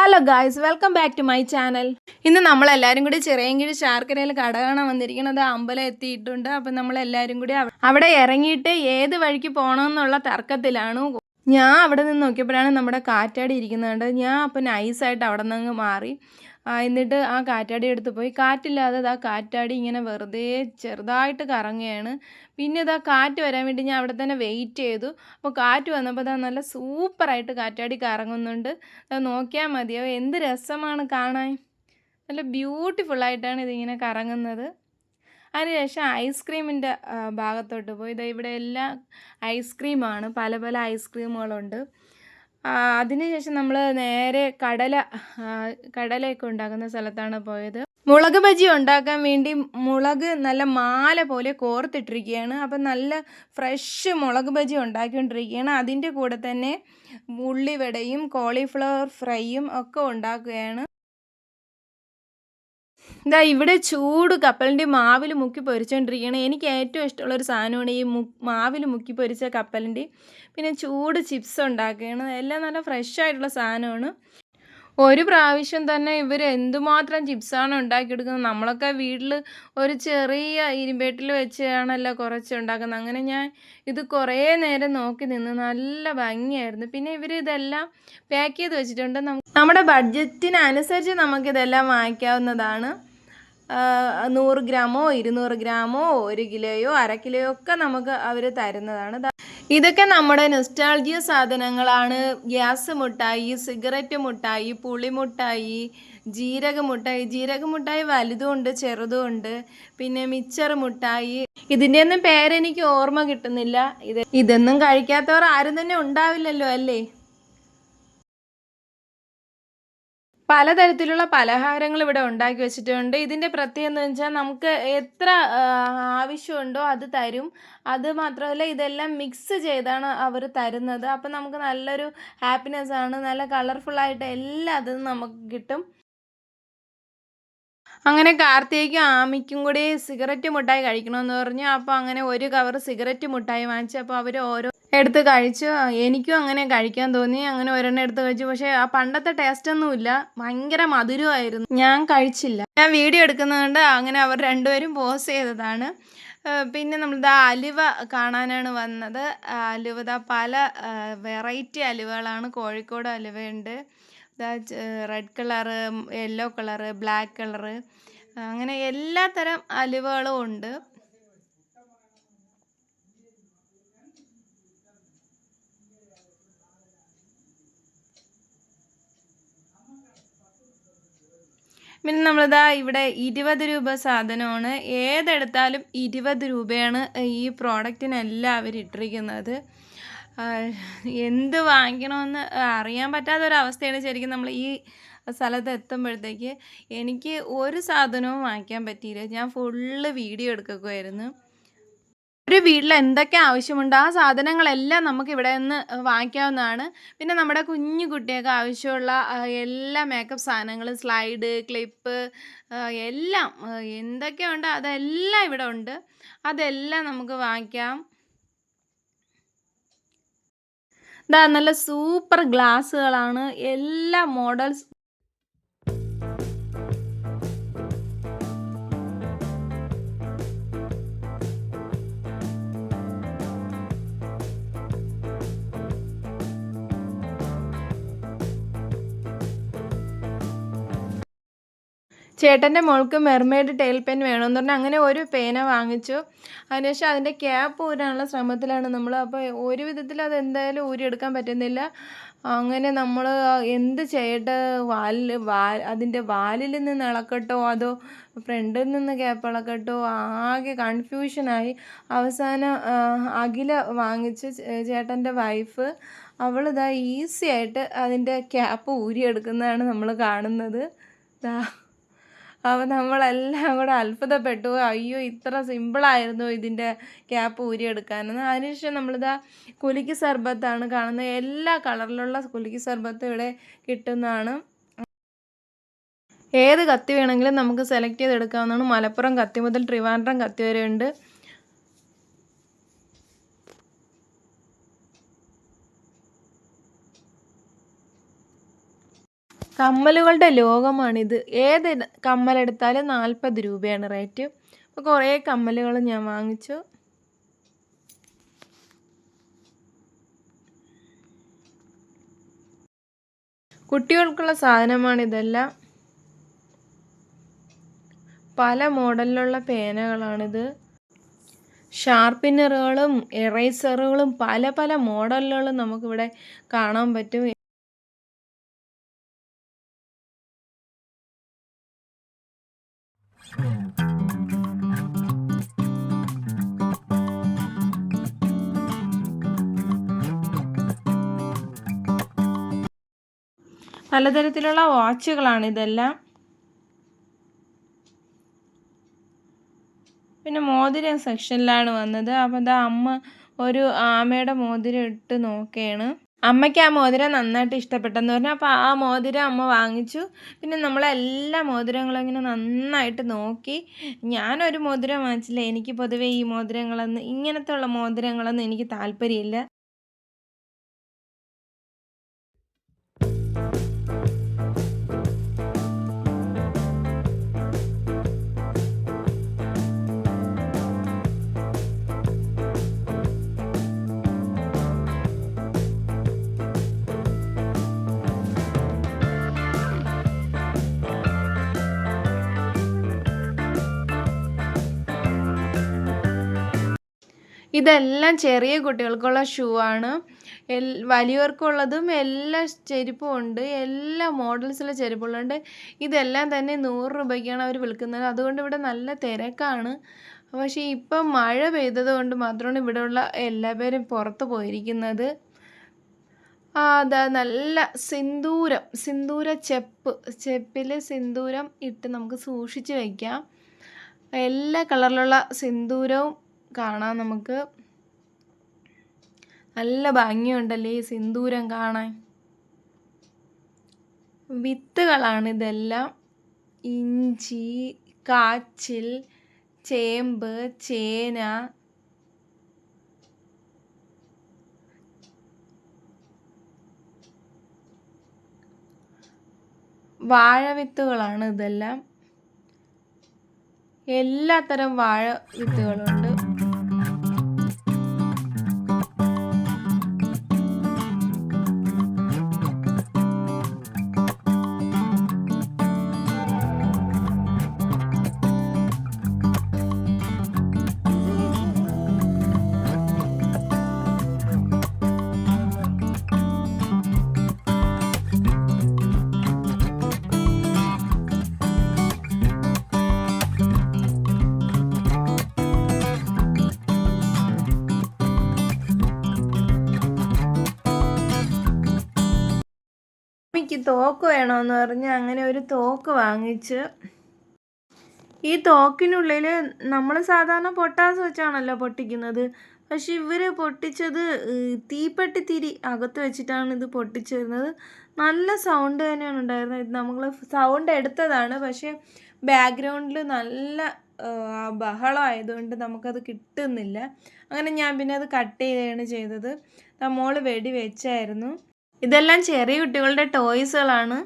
Hello guys welcome back to my channel ഇന്ന് നമ്മളെല്ലാവരും കൂടി ചിറയൻകീഴ് ചാർക്കരയിൽ കട കാണാൻ വന്നിരിക്കുന്നത് അമ്പലം എത്തിയിട്ടുണ്ട്. അപ്പം നമ്മളെല്ലാവരും കൂടി അവിടെ ഇറങ്ങിയിട്ട് ഏത് വഴിക്ക് പോകണമെന്നുള്ള തർക്കത്തിലാണ്. ഞാൻ അവിടെ നിന്ന് നോക്കിയപ്പോഴാണ് നമ്മുടെ കാറ്റാടി ഇരിക്കുന്നത് ഞാൻ അപ്പം നൈസായിട്ട് അവിടെ നിന്ന് മാറി. എന്നിട്ട് ആ കാറ്റാടി എടുത്ത് പോയി. കാറ്റില്ലാതെ ആ കാറ്റാടി ഇങ്ങനെ വെറുതെ ചെറുതായിട്ട് കറങ്ങുകയാണ്. പിന്നെ ഇതാ കാറ്റ് വരാൻ വേണ്ടി ഞാൻ അവിടെ തന്നെ വെയിറ്റ് ചെയ്തു. അപ്പോൾ കാറ്റ് വന്നപ്പോൾ ഇതാ നല്ല സൂപ്പറായിട്ട് കാറ്റാടി കറങ്ങുന്നുണ്ട്. നോക്കിയാൽ മതിയോ? എന്ത് രസമാണ് കാണാൻ. നല്ല ബ്യൂട്ടിഫുൾ ആയിട്ടാണ് ഇതിങ്ങനെ കറങ്ങുന്നത്. അതിനുശേഷം ഐസ്ക്രീമിന്റെ ഭാഗത്തോട്ട് പോയി. ഇതാ ഇവിടെ എല്ലാ ഐസ്ക്രീമാണ് പല പല ഐസ്ക്രീമുകളുണ്ട് അതിനുശേഷം നമ്മൾ നേരെ കടല കടലയൊക്കെ ഉണ്ടാക്കുന്ന സ്ഥലത്താണ് പോയത്. മുളക് ബജി ഉണ്ടാക്കാൻ വേണ്ടി മുളക് നല്ല മാല പോലെ കോർത്തിട്ടിരിക്കുകയാണ്. അപ്പം നല്ല ഫ്രഷ് മുളക് ബജി ഉണ്ടാക്കിക്കൊണ്ടിരിക്കുകയാണ്. അതിന്റെ കൂടെ തന്നെ ഉള്ളിവടയും കോളിഫ്ലവർ ഫ്രൈയും ഒക്കെ ഉണ്ടാക്കുകയാണ്. ഇതാ ഇവിടെ ചൂട് കപ്പലിന്റെ മാവിൽ മുക്കി പൊരിച്ചുകൊണ്ടിരിക്കുകയാണ് എനിക്ക് ഏറ്റവും ഇഷ്ടമുള്ളൊരു സാധനമാണ് ഈ മു മാവിൽ മുക്കി പൊരിച്ച കപ്പലിന്റെ പിന്നെ ചൂട് ചിപ്സ് ഉണ്ടാക്കുകയാണ്. എല്ലാം നല്ല ഫ്രഷ് ആയിട്ടുള്ള സാധനമാണ്. ഒരു പ്രാവശ്യം തന്നെ ഇവർ എന്തുമാത്രം ചിപ്സാണ് ഉണ്ടാക്കിയെടുക്കുന്നത്. നമ്മളൊക്കെ വീട്ടിൽ ഒരു ചെറിയ ഇരുമ്പേട്ടിൽ വെച്ചാണല്ലോ കുറച്ച് ഉണ്ടാക്കുന്നത്. അങ്ങനെ ഞാൻ ഇത് കുറേ നേരം നോക്കി നിന്ന് നല്ല ഭംഗിയായിരുന്നു. പിന്നെ ഇവർ ഇതെല്ലാം പാക്ക് ചെയ്ത് വെച്ചിട്ടുണ്ട്. നമ്മുടെ ബഡ്ജറ്റിനനുസരിച്ച് നമുക്കിതെല്ലാം വാങ്ങിക്കാവുന്നതാണ്. നൂറ് ഗ്രാമോ ഇരുന്നൂറ് ഗ്രാമോ ഒരു കിലോയോ അര കിലോയോ ഒക്കെ നമുക്ക് അവർ തരുന്നതാണ്. ഇതൊക്കെ നമ്മുടെ നെസ്റ്റാൾജിയ സാധനങ്ങളാണ്. ഗ്യാസ് മുട്ടായി സിഗരറ്റ് മുട്ടായി പുളിമുട്ടായി ജീരക മുട്ടായി. ജീരക മുട്ടായി ഉണ്ട് ചെറുതും ഉണ്ട്. പിന്നെ മിച്ചർ മുട്ടായി. ഇതിന്റെ ഒന്നും പേരെനിക്ക് ഓർമ്മ കിട്ടുന്നില്ല. ഇത് ഇതൊന്നും കഴിക്കാത്തവർ ആരും തന്നെ ഉണ്ടാവില്ലല്ലോ അല്ലേ? പലതരത്തിലുള്ള പലഹാരങ്ങൾ ഇവിടെ ഉണ്ടാക്കി വെച്ചിട്ടുണ്ട്. ഇതിന്റെ പ്രത്യേകത എന്ന് വെച്ചാൽ നമുക്ക് എത്ര ആവശ്യമുണ്ടോ അത് തരും. അത് മാത്രമല്ല ഇതെല്ലാം മിക്സ് ചെയ്താണ് അവർ തരുന്നത്. അപ്പം നമുക്ക് നല്ലൊരു ഹാപ്പിനെസ് ആണ്. നല്ല കളർഫുള്ളായിട്ട് എല്ലാ അതും നമുക്ക് കിട്ടും. അങ്ങനെ കാർത്തികയ്ക്കും ആമിക്കും കൂടി സിഗരറ്റ് മുട്ടായി കഴിക്കണമെന്ന് പറഞ്ഞു. അപ്പോൾ അങ്ങനെ ഒരു കവർ സിഗരറ്റ് മുട്ടായി വാങ്ങിച്ചു അപ്പോൾ അവർ ഓരോ എടുത്ത് കഴിച്ചു. എനിക്കും അങ്ങനെ കഴിക്കാൻ തോന്നി. അങ്ങനെ ഒരെണ്ണം എടുത്ത് കഴിച്ചു. പക്ഷേ ആ പണ്ടത്തെ ടേസ്റ്റ് ഒന്നുമില്ല ഭയങ്കര മധുരമായിരുന്നു. ഞാൻ കഴിച്ചില്ല. ഞാൻ വീഡിയോ എടുക്കുന്നതുകൊണ്ട് അങ്ങനെ അവർ രണ്ടുപേരും പോസ് ചെയ്തതാണ്. പിന്നെ നമ്മളിതാ അലുവ കാണാനാണ് വന്നത്. അലുവ പല വെറൈറ്റി അലുവകളാണ്. Kozhikode അലുവയുണ്ട്. Red colour yellow colour black colour അങ്ങനെ എല്ലാ തരം അലുവകളും ഉണ്ട്. പിന്നെ നമ്മളിതാ ഇവിടെ ഇരുപത് രൂപ സാധനമാണ്. ഏതെടുത്താലും ഇരുപത് രൂപയാണ് ഈ പ്രോഡക്റ്റിനെല്ലാം അവർ ഇട്ടിരിക്കുന്നത്. എന്ത് വാങ്ങിക്കണമെന്ന് അറിയാൻ പറ്റാത്തൊരവസ്ഥയാണ് ശരിക്കും നമ്മൾ ഈ സ്ഥലത്ത് എത്തുമ്പോഴത്തേക്ക്. എനിക്ക് ഒരു സാധനവും വാങ്ങിക്കാൻ പറ്റിയില്ല. ഞാൻ ഫുള്ള് വീഡിയോ എടുക്കുകയായിരുന്നു. ഒരു വീട്ടിൽ എന്തൊക്കെ ആവശ്യമുണ്ട് ആ സാധനങ്ങളെല്ലാം നമുക്ക് ഇവിടെ നിന്ന് വാങ്ങിക്കാവുന്നതാണ്. പിന്നെ നമ്മുടെ കുഞ്ഞു കുട്ടിയൊക്കെ ആവശ്യമുള്ള എല്ലാ മേക്കപ്പ് സാധനങ്ങളും സ്ലൈഡ് ക്ലിപ്പ് എല്ലാം എന്തൊക്കെയുണ്ടോ അതെല്ലാം ഇവിടെ ഉണ്ട്. അതെല്ലാം നമുക്ക് വാങ്ങിക്കാം. ഇതാ നല്ല സൂപ്പർ ഗ്ലാസ്സുകളാണ്. എല്ലാ മോഡൽസ് ചേട്ടന്റെ മോൾക്ക് മെർമെയ്ഡ് ടെയിൽ പെൻ വേണമെന്ന് പറഞ്ഞാൽ അങ്ങനെ ഒരു പേന വാങ്ങിച്ചു. അതിനുശേഷം അതിന്റെ ക്യാപ്പ് ഊരാനുള്ള ശ്രമത്തിലാണ് നമ്മൾ. അപ്പോൾ ഒരു വിധത്തിൽ അത് എന്തായാലും ഊരിയെടുക്കാൻ പറ്റുന്നില്ല. അങ്ങനെ നമ്മൾ എന്ത് ചെയ്യട്ടെ? വാലിൽ വാ അതിന്റെ വാലിൽ നിന്ന് ഇളക്കട്ടോ? അതോ ഫ്രണ്ടിൽ നിന്ന് ക്യാപ്പ് ഇളക്കട്ടോ? ആകെ കൺഫ്യൂഷനായി. അവസാനം അഖില വാങ്ങിച്ച് ചേട്ടന്റെ വൈഫ് അവളിതാ ഈസി ആയിട്ട് അതിന്റെ ക്യാപ്പ് ഊരിയെടുക്കുന്നതാണ് നമ്മൾ കാണുന്നത്. ദാ. അപ്പോൾ നമ്മളെല്ലാം കൂടെ അത്ഭുതപ്പെട്ടു. അയ്യോ ഇത്ര സിമ്പിളായിരുന്നു ഇതിന്റെ ക്യാപ്പ് ഊരിയെടുക്കാനെന്ന് അതിനുശേഷം നമ്മളിതാ കുലുക്കി സർബത്താണ് കാണുന്നത്. എല്ലാ കളറിലുള്ള കുലുക്കി സർബത്തും ഇവിടെ കിട്ടുന്നതാണ്. ഏത് കത്തി വേണമെങ്കിലും നമുക്ക് സെലക്ട് ചെയ്തെടുക്കാവുന്നതാണ്. മലപ്പുറം കത്തി മുതൽ ട്രിവാൻഡ്രം കത്തി വരെ ഉണ്ട്. കമ്മലുകളുടെ ലോകമാണിത്. ഏത് കമ്മലെടുത്താലും നാൽപ്പത് രൂപയാണ് റേറ്റ്. അപ്പോൾ കുറേ കമ്മലുകൾ ഞാൻ വാങ്ങിച്ചു. കുട്ടികൾക്കുള്ള സാധനമാണ് ഇതെല്ലാം പല മോഡലിലുള്ള പേനകളാണിത്. ഷാർപ്പിനറുകളും എറേസറുകളും പല പല മോഡലുകളും നമുക്കിവിടെ കാണാൻ പറ്റും. പലതരത്തിലുള്ള വാച്ചുകളാണ് ഇതെല്ലാം. പിന്നെ മോതിരം സെക്ഷനിലാണ് വന്നത്. അപ്പോൾ അമ്മ ഒരു ആമയുടെ മോതിരം ഇട്ട് നോക്കുകയാണ് അമ്മയ്ക്ക് ആ മോതിരം നന്നായിട്ട് ഇഷ്ടപ്പെട്ടെന്ന് പറഞ്ഞു. അപ്പോൾ ആ മോതിരം അമ്മ വാങ്ങിച്ചു. പിന്നെ നമ്മളെല്ലാ മോതിരങ്ങളും ഇങ്ങനെ നന്നായിട്ട് നോക്കി. ഞാനൊരു മോതിരം വാങ്ങിച്ചില്ല. എനിക്ക് പൊതുവേ ഈ മോതിരങ്ങളൊന്നും ഇങ്ങനത്തെ ഉള്ള മോതിരങ്ങളൊന്നും എനിക്ക് താല്പര്യമില്ല. ഇതെല്ലാം ചെറിയ കുട്ടികൾക്കുള്ള ഷൂ ആണ്. എൽ വലിയവർക്കുള്ളതും എല്ലാ ചെരുപ്പും ഉണ്ട്. എല്ലാ മോഡൽസിലെ ചെരുപ്പുകളുണ്ട് ഇതെല്ലാം തന്നെ നൂറ് രൂപയ്ക്കാണ് അവർ വിൽക്കുന്നത്. അതുകൊണ്ട് ഇവിടെ നല്ല തിരക്കാണ്. പക്ഷേ ഇപ്പം മഴ പെയ്തത് കൊണ്ട് മാത്രമാണ് ഇവിടെയുള്ള എല്ലാ പേരും പുറത്ത് പോയിരിക്കുന്നത്. അതാ നല്ല സിന്ദൂരം സിന്ദൂര ചെപ്പ്. ചെപ്പിൽ സിന്ദൂരം ഇട്ട് നമുക്ക് സൂക്ഷിച്ച് വയ്ക്കാം എല്ലാ കളറിലുള്ള സിന്ദൂരവും കാണാം നമുക്ക് നല്ല ഭംഗിയുണ്ടല്ലേ ഈ സിന്ദൂരം കാണാൻ? വിത്തുകളാണ് ഇതെല്ലാം. ഇഞ്ചി കാച്ചിൽ ചേമ്പ് ചേന. വാഴവിത്തുകളാണ് ഇതെല്ലാം. എല്ലാത്തരം വാഴ വിത്തുകളുണ്ട് തോക്ക് വേണമെന്ന് പറഞ്ഞ് അങ്ങനെ ഒരു തോക്ക് വാങ്ങിച്ച്. ഈ തോക്കിനുള്ളിൽ നമ്മൾ സാധാരണ പൊട്ടാസ് വെച്ചാണല്ലോ പൊട്ടിക്കുന്നത്. പക്ഷെ ഇവർ പൊട്ടിച്ചത് തീപ്പെട്ടി തിരി അകത്ത് വെച്ചിട്ടാണ് ഇത് പൊട്ടിച്ചിരുന്നത്. നല്ല സൗണ്ട് തന്നെയാണ് ഉണ്ടായിരുന്നത്. ഇത് നമ്മൾ സൗണ്ട് എടുത്തതാണ്. പക്ഷേ ബാക്ക്ഗ്രൗണ്ടിൽ നല്ല ബഹളമായതുകൊണ്ട് നമുക്കത് കിട്ടുന്നില്ല. അങ്ങനെ ഞാൻ പിന്നെ അത് കട്ട് ചെയ്യുകയാണ് ചെയ്തത്. മോൾ വെടി വെച്ചായിരുന്നു. ഇതെല്ലാം ചെറിയ കുട്ടികളുടെ ടോയ്സുകളാണ്.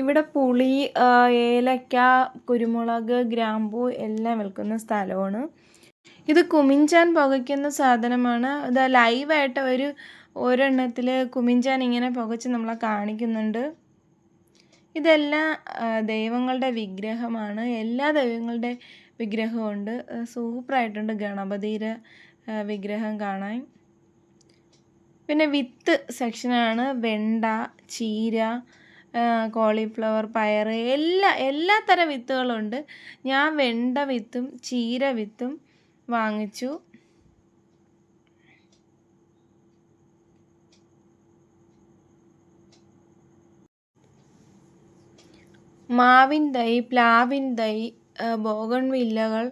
ഇവിടെ പുളി ഏലക്ക കുരുമുളക് ഗ്രാമ്പൂ എല്ലാം വിൽക്കുന്ന സ്ഥലമാണ്. ഇത് കുമിഞ്ചാൻ പുകയ്ക്കുന്ന സാധനമാണ്. ഇത് ലൈവായിട്ട് ഒരു ഒരെണ്ണത്തിൽ കുമിഞ്ചാൻ ഇങ്ങനെ പുകച്ച് നമ്മളെ കാണിക്കുന്നുണ്ട്. ഇതെല്ലാം ദൈവങ്ങളുടെ വിഗ്രഹമാണ്. എല്ലാ ദൈവങ്ങളുടെ വിഗ്രഹമുണ്ട് സൂപ്പറായിട്ടുണ്ട് ഗണപതിയുടെ വിഗ്രഹം കാണാൻ. പിന്നെ വിത്ത് സെക്ഷനാണ്. വെണ്ട ചീര കോളിഫ്ലവർ പയർ എല്ലാ എല്ലാ തരം വിത്തുകളുണ്ട്. ഞാൻ വെണ്ട വിത്തും ചീര വിത്തും വാങ്ങിച്ചു. മാവിൻ തൈ പ്ലാവിൻ തൈ ബോഗൺവില്ലകൾ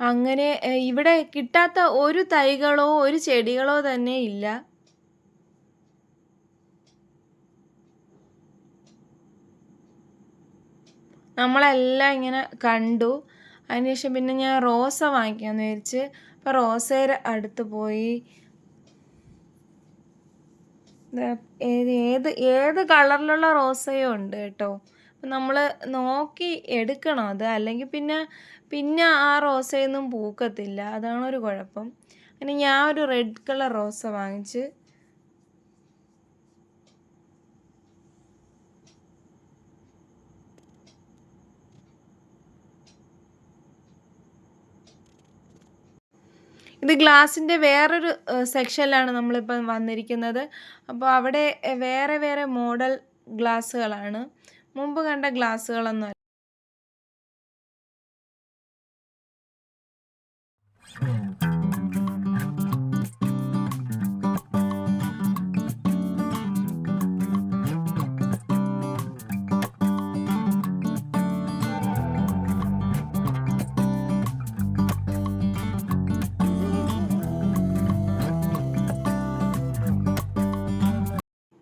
അങ്ങനെ ഇവിടെ കിട്ടാത്ത ഒരു തൈകളോ ഒരു ചെടികളോ തന്നെ ഇല്ല. നമ്മളെല്ലാം ഇങ്ങനെ കണ്ടു. അതിനുശേഷം പിന്നെ ഞാൻ റോസ വാങ്ങിക്കാമെന്ന് വിചാരിച്ച് അപ്പോൾ റോസയുടെ അടുത്ത് പോയി. ഏത് ഏത് ഏത് കളറിലുള്ള റോസയും ഉണ്ട് കേട്ടോ. അപ്പം നമ്മൾ നോക്കി എടുക്കണം അത്. അല്ലെങ്കിൽ പിന്നെ പിന്നെ ആ റോസയൊന്നും പൂക്കത്തില്ല. അതാണ് ഒരു കുഴപ്പം. അങ്ങനെ ഞാൻ ഒരു റെഡ് കളർ റോസ വാങ്ങിച്ച് ഇത് ഗ്ലാസിന്റെ വേറൊരു സെക്ഷനിലാണ് നമ്മളിപ്പം വന്നിരിക്കുന്നത്. അപ്പോൾ അവിടെ വേറെ വേറെ മോഡൽ ഗ്ലാസ്സുകളാണ് മുമ്പ് കണ്ട ഗ്ലാസ്സുകളൊന്നും.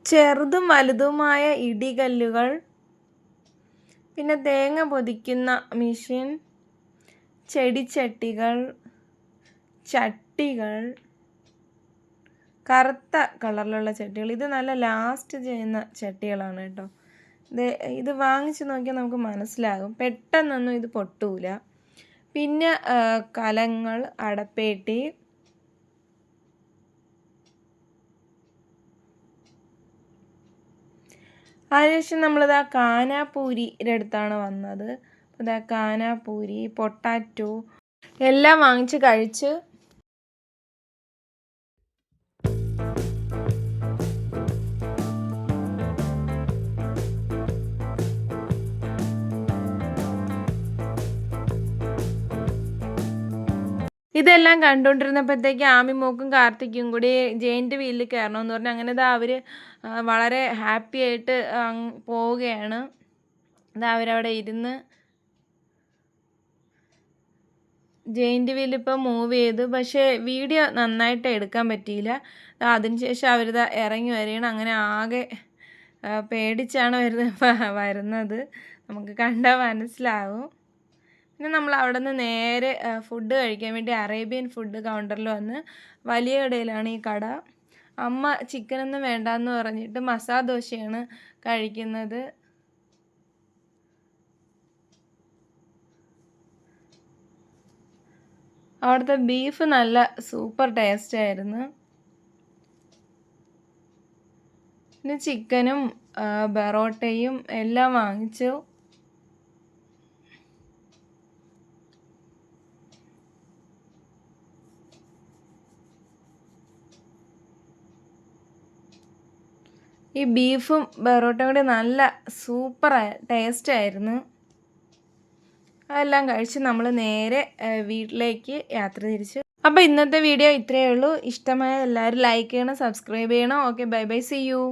ചെറുതും വലുതുമായ ഇടികല്ലുകൾ പിന്നെ തേങ്ങ പൊതിക്കുന്ന മെഷീൻ ചെടിച്ചട്ടികൾ ചട്ടികൾ കറുത്ത കളറിലുള്ള ചട്ടികൾ. ഇത് നല്ല ലാസ്റ്റ് ചെയ്യുന്ന ചട്ടികളാണ് കേട്ടോ. ഇത് ഇത് വാങ്ങിച്ച് നോക്കിയാൽ നമുക്ക് മനസ്സിലാകും. പെട്ടെന്നൊന്നും ഇത് പൊട്ടൂല. പിന്നെ കലങ്ങൾ അടപ്പേട്ടി അതിനുശേഷം നമ്മളിതാ കാനാപൂരിയുടെ അടുത്താണ് വന്നത്. ഇതാ കാനാപൂരി പൊട്ടാറ്റോ എല്ലാം വാങ്ങിച്ച് കഴിച്ച് ഇതെല്ലാം കണ്ടുകൊണ്ടിരുന്നപ്പോഴത്തേക്ക് ആമിമോക്കും കാർത്തിക്കും കൂടി ജെയിന്റ് വീലിൽ കയറണമെന്ന് പറഞ്ഞ്. അങ്ങനെ ഇതാ അവർ വളരെ ഹാപ്പി ആയിട്ട് പോവുകയാണ്. ഇതാ അവരവിടെ ഇരുന്ന് ജെയിന്റ് വീൽ ഇപ്പോൾ മൂവ് ചെയ്തു. പക്ഷേ വീഡിയോ നന്നായിട്ട് എടുക്കാൻ പറ്റിയില്ല. അതിനുശേഷം അവരിത് ഇറങ്ങി വരികയാണ്. അങ്ങനെ ആകെ പേടിച്ചാണ് വരുന്നത് വരുന്നത്. നമുക്ക് കണ്ടാൽ മനസ്സിലാവും. പിന്നെ നമ്മൾ അവിടെ നിന്ന് നേരെ ഫുഡ് കഴിക്കാൻ വേണ്ടി അറേബ്യൻ ഫുഡ് കൗണ്ടറിൽ വന്ന് വലിയ ഇടയിലാണ് ഈ കട. അമ്മ ചിക്കനൊന്നും വേണ്ടാന്ന് പറഞ്ഞിട്ട് മസാല ദോശയാണ് കഴിക്കുന്നത്. അവിടുത്തെ ബീഫ് നല്ല സൂപ്പർ ടേസ്റ്റ് ആയിരുന്നു. പിന്നെ ചിക്കനും ബറോട്ടയും എല്ലാം വാങ്ങിച്ചു. ഈ ബീഫും ബെറോട്ടയും കൂടി നല്ല സൂപ്പർ ടേസ്റ്റ് ആയിരുന്നു. അതെല്ലാം കഴിച്ച് നമ്മൾ നേരെ വീട്ടിലേക്ക് യാത്ര തിരിച്ചു. അപ്പോൾ ഇന്നത്തെ വീഡിയോ ഇത്രയേ ഉള്ളൂ. ഇഷ്ടമായ എല്ലാവരും ലൈക്ക് ചെയ്യണം സബ്സ്ക്രൈബ് ചെയ്യണം. Okay bye bye see you